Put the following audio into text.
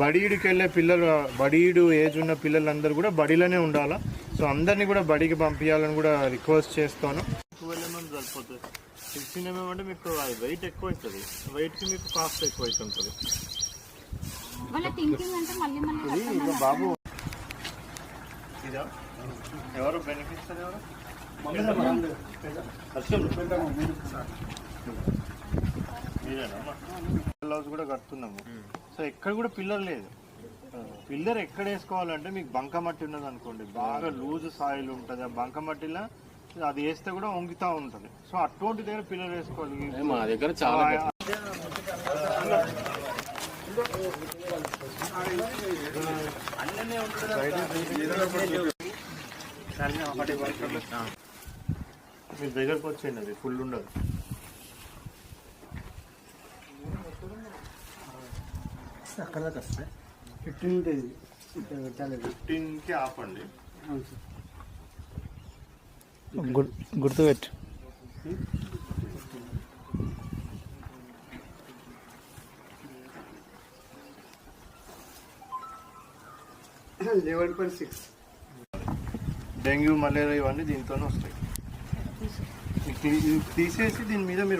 బడీడికి వెళ్ళే పిల్లలు బడీడు ఏజ్ ఉన్న పిల్లలందరూ కూడా బడిలోనే ఉండాలా సో అందరినీ కూడా బడికి పంపించాలని కూడా రిక్వెస్ట్ చేస్తాను ట్వెల్వ్ ఎంఎం సరిపోతుంది సిక్స్టీన్ ఎంఎం అంటే మీకు వెయిట్ ఎక్కువ అవుతుంది వెయిట్కి మీకు కాస్ట్ ఎక్కువ అవుతుంటుంది బాబు ఇదా ఎవరు బెనిఫిట్స్ ఎవరు. మీరేనా కూడా కడుతున్నాము సో ఎక్కడ కూడా పిల్లర్ లేదు. పిల్లర్ ఎక్కడ వేసుకోవాలంటే మీకు బంకమట్టి ఉన్నది అనుకోండి. బాగా లూజ్ సాయిల్ ఉంటుంది. ఆ బంకమట్టిలో అది వేస్తే కూడా వంగుతా ఉంటుంది. సో అటువంటి దగ్గర పిల్లర్ వేసుకోవాలి. మా దగ్గర చాలా మీ దగ్గరకు వచ్చేయండి అది. ఫుల్ ఉండదు. అక్కడ దాకా వస్తాయి ఫిఫ్టీన్ ఫిఫ్టీన్కి ఆపండి అవును sir. గుర్తుపెట్టు. Eleven point six. Dengue malaria ఇవన్నీ దీంతోనే వస్తాయి. తీసేసి దీని మీద మీరు